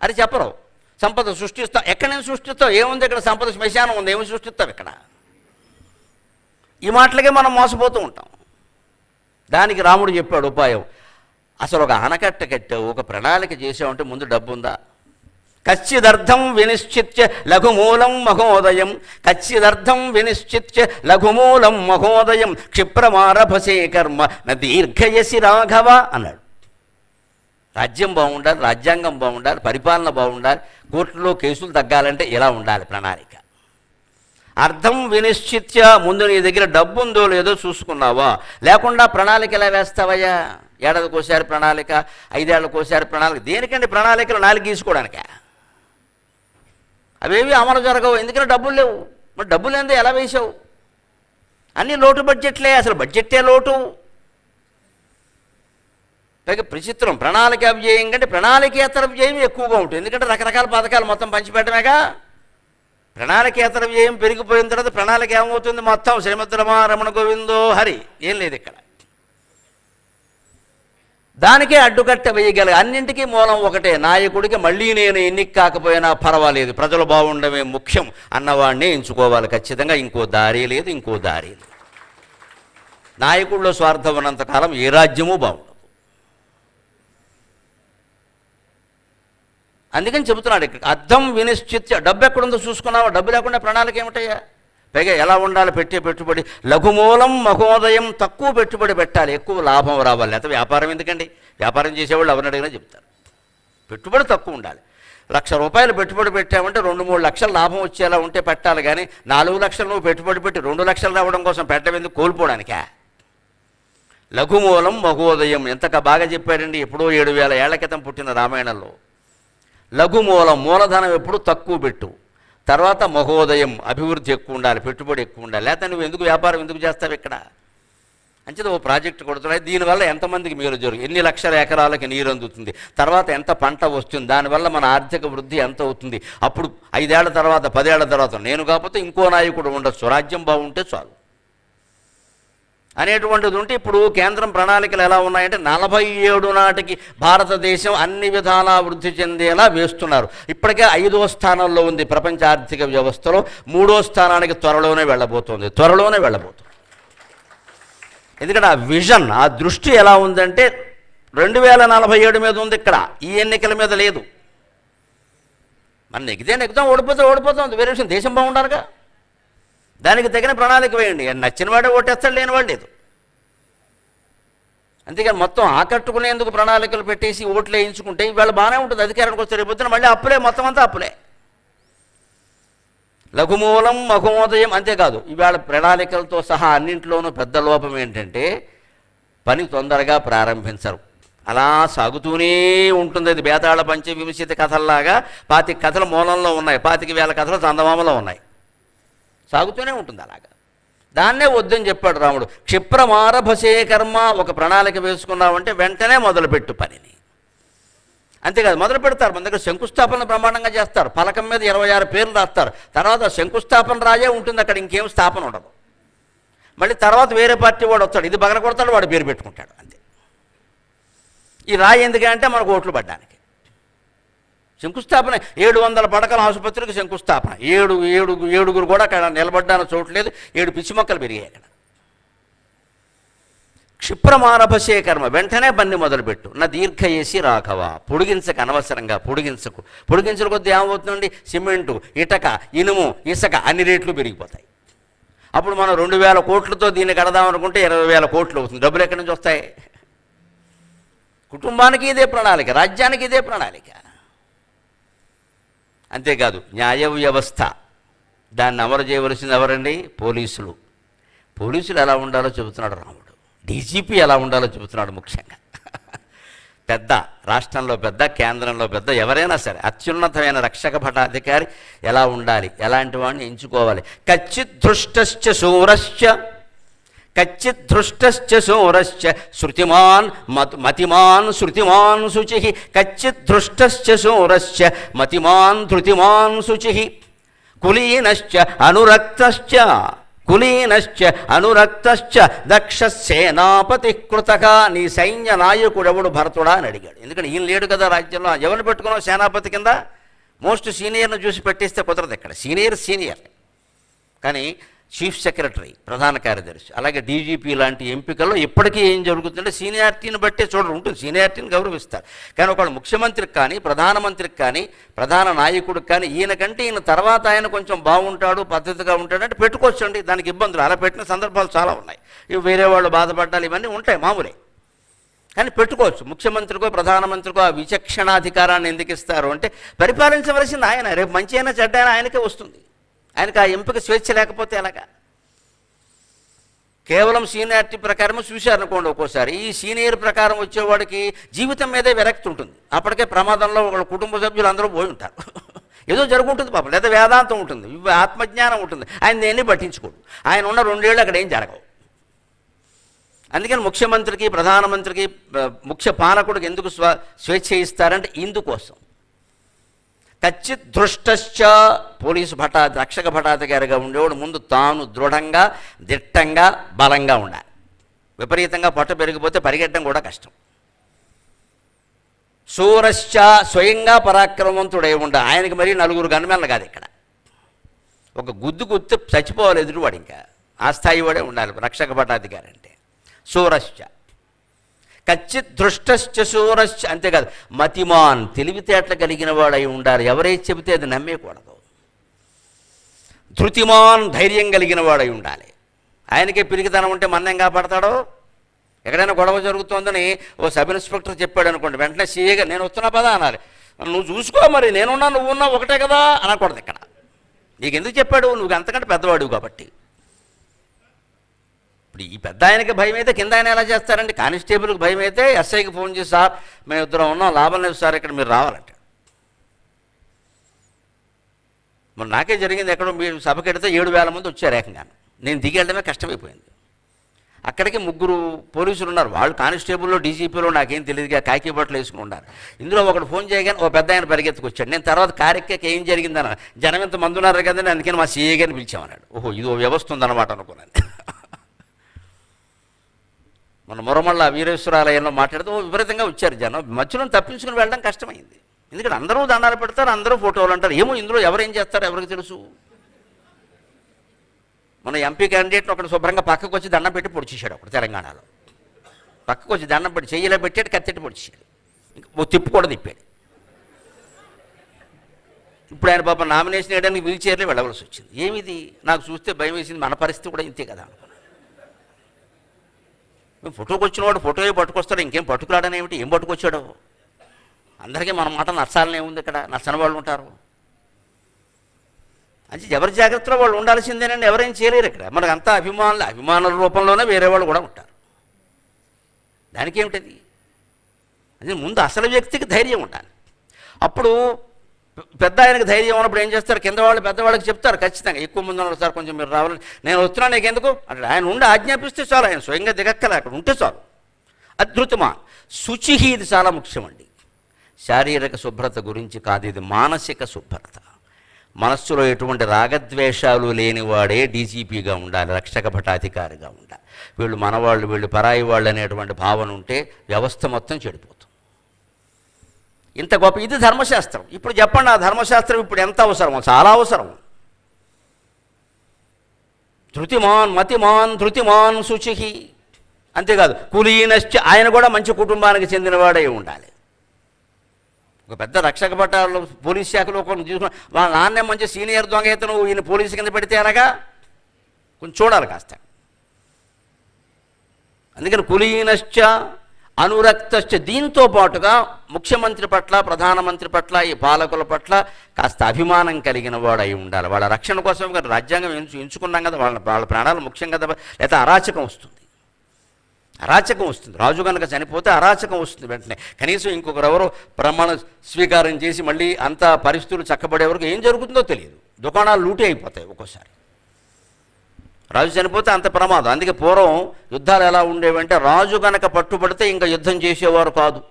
అది చెప్పరు. సంపద సృష్టిస్తాం ఎక్కడి నుంచి సృష్టిస్తావు? ఏముంది ఇక్కడ సంపద శ్మశానం ఉంది? ఏమి సృష్టిస్తావు ఇక్కడ? ఈ మాటలకే మనం మోసపోతూ ఉంటాం. దానికి రాముడు చెప్పాడు ఉపాయం. అసలు ఒక ఆనకట్ట కట్టావు ఒక ప్రణాళిక చేసావంటే ముందు డబ్బు ఉందా కచ్చిదర్థం వినిశ్చిత్య లఘుమూలం మహోదయం. కచ్చిదర్థం వినిశ్చిత్య లఘుమూలం మహోదయం. క్షిప్రమారభసే కర్మ దీర్ఘయసి రాఘవ అన్నాడు. రాజ్యం బాగుండాలి రాజ్యాంగం బాగుండాలి పరిపాలన బాగుండాలి కోర్టులో కేసులు తగ్గాలంటే ఇలా ఉండాలి ప్రణాళిక. అర్థం వినిశ్చిత్య ముందు నీ దగ్గర డబ్బు ఉందో లేదో చూసుకున్నావా? లేకుండా ప్రణాళిక ఎలా వేస్తావయ్యా? ఏడాదికోసారి ప్రణాళిక ఐదేళ్ళకోసారి ప్రణాళిక. దేనికండి ప్రణాళికలు నాలుగు గీసుకోవడానిక? అవేవి అమలు జరగవు. ఎందుకంటే డబ్బులు లేవు? మరి డబ్బులు ఏందో ఎలా వేసావు అన్ని లోటు బడ్జెట్లే. అసలు బడ్జెట్టే లోటు. పైగా ప్రచిత్రం. ప్రణాళిక వ్యయం కంటే ప్రణాళికేతర వ్యయం ఎక్కువగా ఉంటుంది. ఎందుకంటే రకరకాల పథకాలు మొత్తం పంచిపెట్టమేగా. ప్రణాళికేతర వ్యయం పెరిగిపోయిన తర్వాత ప్రణాళిక ఏమవుతుంది? మొత్తం శ్రీమద్ రమణ గోవిందో హరి. ఏం లేదు ఇక్కడ. దానికే అడ్డుకట్ట వేయగల అన్నింటికీ మూలం ఒకటే. నాయకుడికి మళ్ళీ నేను ఎన్నిక కాకపోయినా పర్వాలేదు. ప్రజలు బాగుండమే ముఖ్యం అన్నవాడిని ఎంచుకోవాలి ఖచ్చితంగా. ఇంకో దారి లేదు ఇంకో దారి లేదు. నాయకుడిలో స్వార్థం ఉన్నంతకాలం ఏ రాజ్యమూ బాగుండదు. అందుకని చెబుతున్నాడు ఇక్కడ అర్థం వినిశ్చిత్య డబ్బు ఎక్కడుందో చూసుకున్నావా? డబ్బు లేకుండా ప్రణాళిక ఏమిటయ్యా? పైగా ఎలా ఉండాలి? పెట్టే పెట్టుబడి లఘుమూలం మహోదయం తక్కువ పెట్టుబడి పెట్టాలి ఎక్కువ లాభం రావాలి. లేకపోతే వ్యాపారం ఎందుకండి? వ్యాపారం చేసేవాళ్ళు ఎవరిని అడిగినా చెప్తారు. పెట్టుబడి తక్కువ ఉండాలి. లక్ష రూపాయలు పెట్టుబడి పెట్టామంటే రెండు మూడు లక్షలు లాభం వచ్చేలా ఉంటే పెట్టాలి కానీ నాలుగు లక్షలు నువ్వు పెట్టుబడి పెట్టి రెండు లక్షలు రావడం కోసం పెట్టడం ఎందుకు కోల్పోవడానికా? లఘుమూలం మహోదయం ఎంతగా బాగా చెప్పారండి ఎప్పుడో ఏడు వేల ఏళ్ళ క్రితం పుట్టిన రామాయణంలో. లఘుమూలం మూలధనం ఎప్పుడు తక్కువ పెట్టు. తర్వాత మహోదయం అభివృద్ధి ఎక్కువ ఉండాలి పెట్టుబడి ఎక్కువ ఉండాలి. లేకపోతే నువ్వు ఎందుకు వ్యాపారం ఎందుకు చేస్తావు ఇక్కడ? అంచేది ఓ ప్రాజెక్ట్ కొడుతున్నాయి. దీనివల్ల ఎంతమందికి మేలు జరుగు ఎన్ని లక్షల ఎకరాలకి నీరు అందుతుంది? తర్వాత ఎంత పంట వస్తుంది? దానివల్ల మన ఆర్థిక వృద్ధి ఎంత అవుతుంది? అప్పుడు ఐదేళ్ళ తర్వాత పదేళ్ళ తర్వాత నేను కాకపోతే ఇంకో నాయకుడు ఉండొచ్చు. రాజ్యం బాగుంటే చాలు. అనేటువంటిది ఉంటే ఇప్పుడు కేంద్రం ప్రణాళికలు ఎలా ఉన్నాయంటే నలభై ఏడు నాటికి భారతదేశం అన్ని విధాలా వృద్ధి చెందేలా వేస్తున్నారు. ఇప్పటికే ఐదో స్థానంలో ఉంది ప్రపంచ ఆర్థిక వ్యవస్థలో. మూడో స్థానానికి త్వరలోనే వెళ్ళబోతుంది. త్వరలోనే వెళ్ళబోతుంది. ఎందుకంటే ఆ విజన్ ఆ దృష్టి ఎలా ఉందంటే రెండు వేల నలభై ఏడు మీద ఉంది ఇక్కడ. ఈ ఎన్నికల మీద లేదు. మన నెగ్గితే నెగ్గుతాం ఓడిపోతే ఓడిపోతాం. వేరే విషయం దేశం బాగుండాలిగా? దానికి తగిన ప్రణాళిక వేయండి. నచ్చిన వాడే ఓటేస్తాడు లేని వాడు లేదు. అంతేగాని మొత్తం ఆకట్టుకునేందుకు ప్రణాళికలు పెట్టేసి ఓట్లు వేయించుకుంటే ఇవాళ బాగానే ఉంటుంది. అధికారానికి వస్తే రేపు పొద్దున మళ్ళీ అప్పులే మొత్తం అంతా అప్పులే. లఘుమూలం మఘుమోదయం అంతేకాదు. ఇవాళ ప్రణాళికలతో సహా అన్నింటిలోనూ పెద్ద లోపం ఏంటంటే పని తొందరగా ప్రారంభించరు. అలా సాగుతూనే ఉంటుంది అది. బేతాళ పంచ విమర్శిత కథల్లాగా పాతిక కథలు మూలంలో ఉన్నాయి. పాతిక వేల కథలు చందమామలో ఉన్నాయి. సాగుతూనే ఉంటుంది అలాగా. దాన్నే వద్దని చెప్పాడు రాముడు. క్షిప్రమారభసే కర్మ ఒక ప్రణాళిక వేసుకున్నామంటే వెంటనే మొదలుపెట్టు పనిని. అంతేకాదు మొదలు పెడతారు. మన దగ్గర శంకుస్థాపన ప్రమాణంగా చేస్తారు. పలకం మీద ఇరవై ఆరు పేర్లు రాస్తారు. తర్వాత శంకుస్థాపన రాజే ఉంటుంది అక్కడ ఇంకేం స్థాపన ఉండదు. మళ్ళీ తర్వాత వేరే పార్టీ వాడు వస్తాడు. ఇది బగల కొడతాడు వాడు పేరు పెట్టుకుంటాడు అంతే. ఈ రాయి ఎందుకంటే మనకు ఓట్లు పడ్డానికి. శంకుస్థాపన. ఏడు వందల పడకల ఆసుపత్రికి శంకుస్థాపన. ఏడు ఏడు ఏడుగురు కూడా అక్కడ నిలబడ్డానికి చూడలేదు. ఏడు పిచ్చి మొక్కలు పెరిగాయి అక్కడ. క్షిప్రమానభశేకర్మ వెంటనే బండి మొదలుపెట్టు. నా దీర్ఘ ఏసి రాఘవ. పొడిగించక అనవసరంగా పొడిగించకు. పొడిగించిన కొద్దీ ఏమవుతుందండి? సిమెంటు ఇటక ఇనుము ఇసక అన్ని రేట్లు పెరిగిపోతాయి. అప్పుడు మనం రెండు వేల కోట్లతో దీన్ని కడదాం అనుకుంటే ఇరవై వేల కోట్లు అవుతుంది. డబ్బులు ఎక్కడి నుంచి వస్తాయి? కుటుంబానికి ఇదే ప్రణాళిక రాజ్యానికి ఇదే ప్రణాళిక. అంతేకాదు న్యాయ వ్యవస్థ. దాన్ని అమలు చేయవలసింది ఎవరండి? పోలీసులు. పోలీసులు ఎలా ఉండాలో చెబుతున్నాడు రాముడు. డీజీపీ ఎలా ఉండాలో చెబుతున్నాడు ముఖ్యంగా. పెద్ద రాష్ట్రంలో పెద్ద కేంద్రంలో పెద్ద ఎవరైనా సరే అత్యున్నతమైన రక్షక భటాధికారి ఎలా ఉండాలి? ఎలాంటి వాడిని ఎంచుకోవాలి? కచ్చిత్ దృష్టశ్చ శూరశ్చ కచ్చిత్ దృష్టశ్చ శూరశ్చ శృతిమాన్ మత్ మతిమాన్ శృతిమాన్ శుచి కచ్చిత్ దృష్టశ్చ శూరశ్చ మతిమాన్ ధృతిమాన్ శుచి కులీనశ్చ అనురక్తశ్చ కులీనశ్చ అనురక్తశ్చ దక్ష సేనాపతి కృతక నీ సైన్య నాయకుడెవడు భరతుడా అని అడిగాడు. ఎందుకంటే ఈయన లేడు కదా రాజ్యంలో. ఎవరిని పెట్టుకున్నావు సేనాపతి కింద? మోస్ట్ సీనియర్ను చూసి పెట్టేస్తే కుదరదు ఇక్కడ. Senior senior. కానీ చీఫ్ సెక్రటరీ ప్రధాన కార్యదర్శి. అలాగే డీజీపీ లాంటి ఎంపికల్లో ఇప్పటికీ ఏం జరుగుతుందంటే సీనియారిటీని బట్టే చూడరు ఉంటుంది. సీనియారిటీని గౌరవిస్తారు. కానీ ఒకళ్ళు ముఖ్యమంత్రికి కానీ ప్రధానమంత్రికి కానీ ప్రధాన నాయకుడికి కానీ ఈయనకంటే ఈయన తర్వాత ఆయన కొంచెం బాగుంటాడు పద్ధతిగా ఉంటాడు అంటే పెట్టుకోవచ్చండి దానికి ఇబ్బందులు. అలా పెట్టిన సందర్భాలు చాలా ఉన్నాయి. ఇవి వేరే వాళ్ళు బాధపడ్డాలి ఇవన్నీ ఉంటాయి మామూలే. కానీ పెట్టుకోవచ్చు. ముఖ్యమంత్రికో ప్రధానమంత్రికో ఆ విచక్షణాధికారాన్ని ఎందుకు ఇస్తారు అంటే పరిపాలించవలసింది ఆయన. రేపు మంచి అయినా చెడ్డ అయినా ఆయనకే వస్తుంది. ఆయనకు ఆ ఎంపిక స్వేచ్ఛ లేకపోతే ఎలాగా? కేవలం సీనియారిటీ ప్రకారం చూశారనుకోండి ఒక్కోసారి. ఈ సీనియర్ ప్రకారం వచ్చేవాడికి జీవితం మీదే విరక్తి ఉంటుంది. అప్పటికే ప్రమాదంలో వాళ్ళ కుటుంబ సభ్యులు అందరూ పోయి ఉంటారు. *laughs* ఏదో జరుగుంటుంది పాపం లేదా వేదాంతం ఉంటుంది ఆత్మజ్ఞానం ఉంటుంది. ఆయన దేన్ని పట్టించుకోడు. ఆయన ఉన్న రెండేళ్ళు అక్కడ ఏం జరగవు. అందుకని ముఖ్యమంత్రికి ప్రధానమంత్రికి ముఖ్య పాలకుడికి ఎందుకు స్వ స్వేచ్ఛ ఇస్తారంటే ఇందుకోసం. కచ్చిత్ దృష్టశ్చ పోలీసు భటా రక్షక భటాధికారిగా ఉండేవాడు. ముందు తాను దృఢంగా దిట్టంగా బలంగా ఉండాలి. విపరీతంగా పొట్ట పెరిగిపోతే పరిగెట్టడం కూడా కష్టం. సూరశ్చ స్వయంగా పరాక్రమవంతుడై ఉండ. ఆయనకి మరీ నలుగురు గన్మెన్లు కాదు ఇక్కడ. ఒక గుద్దు గుర్తు చచ్చిపోవాలి ఎదురువాడు ఇంకా. ఆ స్థాయి వాడే ఉండాలి. రక్షక భటాధికారి అంటే. సూరశ్చ. కచ్చిత్ దృష్టశ్చ సూరశ్చ. అంతేకాదు మతిమాన్ తెలివితేటలు కలిగిన వాడై ఉండాలి. ఎవరైతే చెబితే అది నమ్మేయకూడదు ధృతిమాన్ ధైర్యం కలిగిన వాడై ఉండాలి. ఆయనకే పిరికితనం ఉంటే మన్నేం కాపాడతాడో ఎక్కడైనా గొడవ జరుగుతోందని ఓ సబ్ ఇన్స్పెక్టర్ చెప్పాడు అనుకోండి వెంటనే సీఏగా నేను వస్తున్నా పదా అనాలి నువ్వు చూసుకో మరి నేనున్నా నువ్వున్నా ఒకటే కదా అనకూడదు ఇక్కడ. నీకు ఎందుకు చెప్పాడు? నువ్వు అంతకంటే పెద్దవాడు కాబట్టి. ఇప్పుడు ఈ పెద్ద ఆయనకి భయం అయితే కింద ఆయన ఎలా చేస్తారండి? కానిస్టేబుల్కి భయం అయితే ఎస్ఐకి ఫోన్ చేసి సార్ మేము ఇద్దరం ఉన్నాం లాభం లేదు సార్ ఇక్కడ మీరు రావాలంటే. మరి నాకే జరిగింది? ఎక్కడో మీరు సభకి వెడితే ఏడు వేల మంది వచ్చారు ఏకంగా. నేను దిగి వెళ్ళడమే కష్టమైపోయింది. అక్కడికి ముగ్గురు పోలీసులు ఉన్నారు. వాళ్ళు కానిస్టేబుల్లో డీజీపీలో నాకేం తెలియదుగా కాకి బట్టలు వేసుకుని ఉన్నారు. ఇందులో ఒకడు ఫోన్ చేయగానే ఓ పెద్ద ఆయన పరిగెత్తుకొచ్చాడు. నేను తర్వాత కారెక్కాక ఏం జరిగిందన్న జనం ఇంత మంది ఉన్నారు కదండి అందుకని మా సీఏ గారిని పిలిచామన్నాడు. ఓహో ఇది ఓ వ్యవస్థ ఉందన్నమాట అనుకున్నాను. మన మురమళ్ళ వీరేశ్వరాలయంలో మాట్లాడితే ఓ విపరీతంగా వచ్చారు జనం. మధ్యలో తప్పించుకుని వెళ్ళడం కష్టమైంది. ఎందుకంటే అందరూ దండాలు పెడతారు అందరూ ఫోటోలు అంటారు. ఏమో ఇందులో ఎవరు ఏం చేస్తారో ఎవరికి తెలుసు? మన ఎంపీ క్యాండిడేట్ని ఒకటి శుభ్రంగా పక్కకు వచ్చి దండం పెట్టి పొడిచేశాడు ఒకటి తెలంగాణలో. పక్కకు వచ్చి దండం పెట్టి చెయ్యిలో పెట్టాడు కత్తెట్టి పొడిచాడు ఇంకా ఓ తిప్పు కూడా తిప్పాడు. ఇప్పుడు ఆయన పాప నామినేషన్ వేయడానికి వీల్ చైర్లో వెళ్ళవలసి వచ్చింది. ఏమిది? నాకు చూస్తే భయం వేసింది మన పరిస్థితి కూడా ఇంతే కదా అనుకున్నాను మేము ఫోటోకి వచ్చిన వాడు ఫోటో పట్టుకొస్తాడు ఇంకేం పట్టుకురాడని ఏమిటి ఏం పట్టుకొచ్చాడో? అందరికీ మన మాట నచ్చాలనే ఉంది ఇక్కడ? నచ్చని వాళ్ళు ఉంటారు. అంటే ఎవరి జాగ్రత్తలో వాళ్ళు ఉండాల్సిందేనండి ఎవరేం చేయలేరు ఇక్కడ. మనకు అంతా అభిమానులు అభిమానుల రూపంలోనే వేరే వాళ్ళు కూడా ఉంటారు. దానికి ఏమిటది అది ముందు అసలు వ్యక్తికి ధైర్యం ఉండాలి. అప్పుడు పెద్ద ఆయనకి ధైర్యం ఉన్నప్పుడు ఏం చేస్తారు? కింద వాళ్ళు పెద్దవాళ్ళకి చెప్తారు ఖచ్చితంగా. ఎక్కువ మంది ఉన్నారు సార్ కొంచెం మీరు రావాలి నేను వస్తున్నాను నీకు ఎందుకు అంటే ఆయన ఉండి ఆజ్ఞాపిస్తే చాలు ఆయన స్వయంగా దిగక్కలే అక్కడ ఉంటే చాలు. అద్భుతమా శుచిహి ఇది చాలా ముఖ్యమండి. శారీరక శుభ్రత గురించి కాదు ఇది మానసిక శుభ్రత. మనస్సులో ఎటువంటి రాగద్వేషాలు లేనివాడే డీజీపీగా ఉండాలి రక్షక భటాధికారిగా ఉండాలి. వీళ్ళు మనవాళ్ళు వీళ్ళు పరాయి వాళ్ళు అనేటువంటి భావన ఉంటే వ్యవస్థ మొత్తం చెడిపోతుంది. ఇంత గొప్ప ఇది ధర్మశాస్త్రం. ఇప్పుడు చెప్పండి ఆ ధర్మశాస్త్రం ఇప్పుడు ఎంత అవసరం చాలా అవసరం. ధృతిమాన్ మతిమాన్ ధృతిమాన్ శుచి. అంతేకాదు కులీనశ్చ ఆయన కూడా మంచి కుటుంబానికి చెందినవాడై ఉండాలి. ఒక పెద్ద రక్షక పట్టాలు పోలీస్ శాఖలో కొన్ని తీసుకున్న వాళ్ళ నాన్నే మంచి సీనియర్ దొంగ ఇతను ఈయన పోలీసు కింద పెడితే ఎలాగా? కొంచెం చూడాలి కాస్త. అందుకని కులీనశ్చ అనురక్తశ్చ దీంతో పాటుగా ముఖ్యమంత్రి పట్ల ప్రధానమంత్రి పట్ల ఈ పాలకుల పట్ల కాస్త అభిమానం కలిగిన వాడు అయి ఉండాలి. వాళ్ళ రక్షణ కోసం రాజ్యాంగం ఎంచుకున్నాం కదా వాళ్ళ వాళ్ళ ప్రాణాలు ముఖ్యం కదా లేకపోతే అరాచకం వస్తుంది. అరాచకం వస్తుంది. రాజు కనుక చనిపోతే అరాచకం వస్తుంది వెంటనే. కనీసం ఇంకొకరెవరో ప్రమాణ స్వీకారం చేసి మళ్ళీ అంత పరిస్థితులు చక్కబడే వరకు ఏం జరుగుతుందో తెలియదు. దుకాణాలు లూటీ అయిపోతాయి ఒక్కోసారి. రాజు చనిపోతే అంత ప్రమాదం. అందుకే పూర్వం యుద్ధాలు ఎలా ఉండేవంటే రాజు గనక పట్టుబడితే ఇంకా యుద్ధం చేసేవారు కాదు.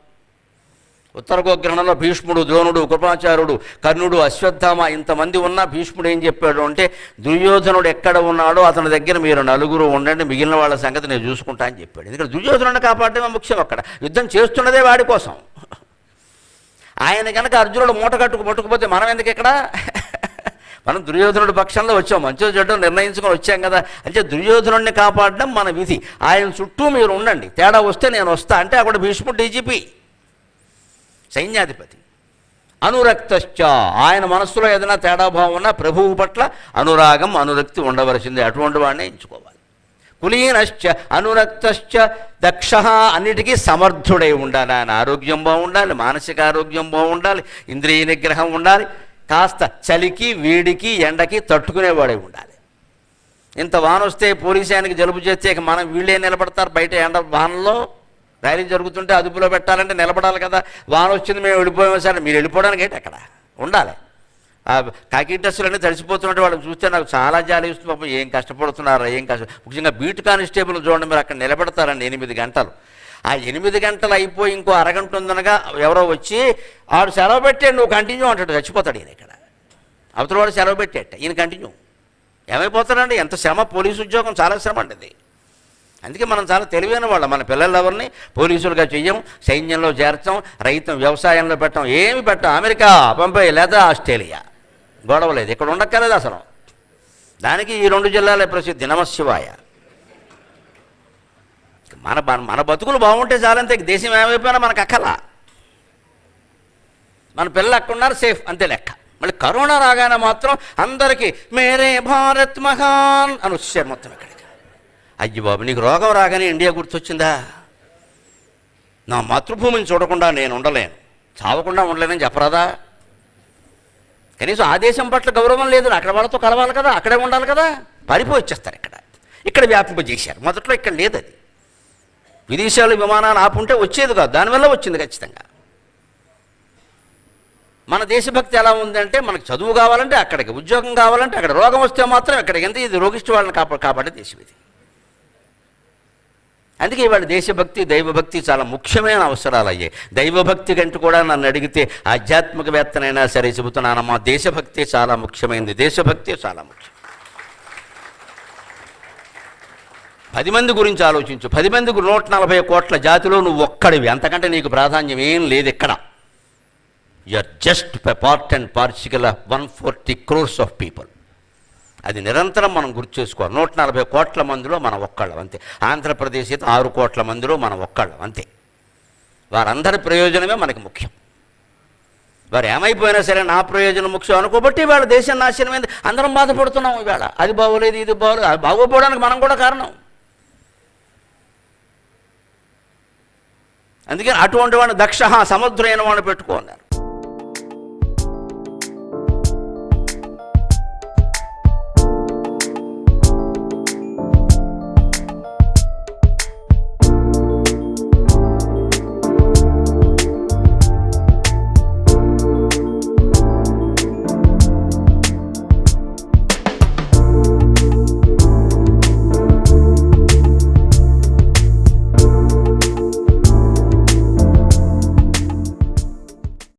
ఉత్తర గోగ్రహణంలో భీష్ముడు ద్రోణుడు కృపాచార్యుడు కర్ణుడు అశ్వత్థామ ఇంతమంది ఉన్నా భీష్ముడు ఏం చెప్పాడు అంటే దుర్యోధనుడు ఎక్కడ ఉన్నాడో అతని దగ్గర మీరు నలుగురు ఉండండి మిగిలిన వాళ్ళ సంగతి నేను చూసుకుంటా అని చెప్పాడు. ఎందుకంటే దుర్యోధనుడిని కాపాడటమే ముఖ్యం అక్కడ. యుద్ధం చేస్తున్నదే వాడి కోసం. ఆయన కనుక అర్జునుడు మూట కట్టుకు పట్టుకుపోతే మనం ఎందుకు ఇక్కడ? మనం దుర్యోధనుడి పక్షంలో వచ్చాం. మంచి చెడ్డ నిర్ణయించుకొని వచ్చాం కదా. అంటే దుర్యోధనుడిని కాపాడడం మన విధి. ఆయన చుట్టూ మీరు ఉండండి. తేడా వస్తే నేను వస్తా. అంటే అక్కడ భీష్ముడు డీజీపీ. సైన్యాధిపతి. అనురక్తశ్చ. ఆయన మనస్సులో ఏదైనా తేడాభావం ఉన్నా ప్రభువు పట్ల అనురాగం అనురక్తి ఉండవలసిందే. అటువంటి వాడిని ఎంచుకోవాలి. కులీనశ్చ అనురక్తశ్చ దక్ష అన్నిటికీ సమర్థుడై ఉండాలి. ఆయన ఆరోగ్యం బాగుండాలి మానసిక ఆరోగ్యం బాగుండాలి ఇంద్రియ నిగ్రహం ఉండాలి. కాస్త చలికి వేడికి ఎండకి తట్టుకునేవాడై ఉండాలి. ఇంత వాన వస్తే పోలీసానికి జలుబు చేస్తే మనం వీళ్ళే నిలబడతారు బయట ఎండ వానలో ర్యాలీ జరుగుతుంటే అదుపులో పెట్టాలంటే నిలబడాలి కదా. వాన వచ్చింది మేము వెళ్ళిపోయాం సరే. మీరు వెళ్ళిపోవడానికి ఏంటి అక్కడ? ఉండాలి. ఆ కాకి డ్రెస్సులన్నీ తడిసిపోతున్నట్టు వాళ్ళని చూస్తే నాకు చాలా జాలి ఇస్తుంది పాపం ఏం కష్టపడుతున్నారు ఏం కష్టం? ముఖ్యంగా బీట్ కానిస్టేబుల్ చూడండి మీరు అక్కడ నిలబెడతారండి ఎనిమిది గంటలు. ఆ ఎనిమిది గంటలు అయిపోయి ఇంకో అరగంట ఉందనగా ఎవరో వచ్చి ఆడు సెలవు పెట్టాడు నువ్వు కంటిన్యూ అంటాడు చచ్చిపోతాడు ఈయన ఇక్కడ. అవతల వాడు సెలవు పెట్టేట ఈయన కంటిన్యూ. ఏమైపోతాడండి? ఎంత శ్రమ పోలీసు ఉద్యోగం చాలా శ్రమ అండి ఇది. అందుకే మనం చాలా తెలివైన వాళ్ళం. మన పిల్లలు ఎవరిని పోలీసులుగా చెయ్యం సైన్యంలో చేర్చాం రైతు వ్యవసాయంలో పెట్టాం ఏమి పెట్టాం. అమెరికా పంపే లేదా ఆస్ట్రేలియా. గొడవ లేదు. ఇక్కడ ఉండక్కర్లేదు అసలు. దానికి ఈ రెండు జిల్లాలే ప్రసిద్ధి. నమశివాయ. మన మన- మన బతుకులు బాగుంటే చాలంతే. దేశం ఏమైపోయినా మనకు అక్కలా. మన పిల్లలు అక్కడ ఉన్నారు సేఫ్. అంతే లెక్క. మళ్ళీ కరోనా రాగానే మాత్రం అందరికీ మేరే భారత్ మహాన్ అని వచ్చారు మొత్తం ఇక్కడ. అయ్యి బాబు నీకు రోగం రాగానే ఇండియా గుర్తొచ్చిందా? నా మాతృభూమిని చూడకుండా నేను ఉండలేను. చావకుండా ఉండలేనని చెప్పరాదా? కనీసం ఆ దేశం పట్ల గౌరవం లేదు అక్కడ వాళ్ళతో కలవాలి కదా అక్కడే ఉండాలి కదా? పారిపోయి వచ్చేస్తారు ఇక్కడ. ఇక్కడ వ్యాపింపజేశారు మొదట్లో ఇక్కడ లేదు అది విదేశాలు విమానాలు ఆపుంటే వచ్చేది కాదు. దానివల్ల వచ్చింది ఖచ్చితంగా. మన దేశభక్తి ఎలా ఉందంటే మనకు చదువు కావాలంటే అక్కడికి ఉద్యోగం కావాలంటే అక్కడ రోగం వస్తే మాత్రం ఇక్కడికి ఎంత? ఇది రోగిష్టి వాళ్ళని కాపా కాపాడే దేశం ఇది. అందుకే ఇవాళ దేశభక్తి దైవభక్తి చాలా ముఖ్యమైన అవసరాలు అయ్యాయి దైవభక్తి కంటే కూడా నన్ను అడిగితే ఆధ్యాత్మికవేత్తనైనా సరే చెబుతున్నానమ్మా దేశభక్తి చాలా ముఖ్యమైనది దేశభక్తి చాలా ముఖ్యం. పది మంది గురించి ఆలోచించు. పది మందికి నూట నలభై కోట్ల జాతిలో నువ్వు ఒక్కడివి. అంతకంటే నీకు ప్రాధాన్యం ఏం లేదు ఇక్కడ you are just part and parcel of one forty crores of people అది నిరంతరం మనం గుర్తు చేసుకోవాలి. నూట నలభై కోట్ల మందిలో మనం ఒక్కళ్ళం అంతే. ఆంధ్రప్రదేశ్ అయితే ఆరు కోట్ల మందిలో మనం ఒక్కళ్ళం అంతే. వారందరి ప్రయోజనమే మనకి ముఖ్యం. వారు ఏమైపోయినా సరే నా ప్రయోజనం ముఖ్యం అనుకోబట్టి వాళ్ళ దేశం నాశనమైంది అందరం బాధపడుతున్నాం ఇవాళ. అది బాగోలేదు ఇది బాగోలేదు. అది బాగోపోవడానికి మనం కూడా కారణం. అందుకని అటువంటి వాడిని దక్ష సముద్రైన వాడిని పెట్టుకున్నారు.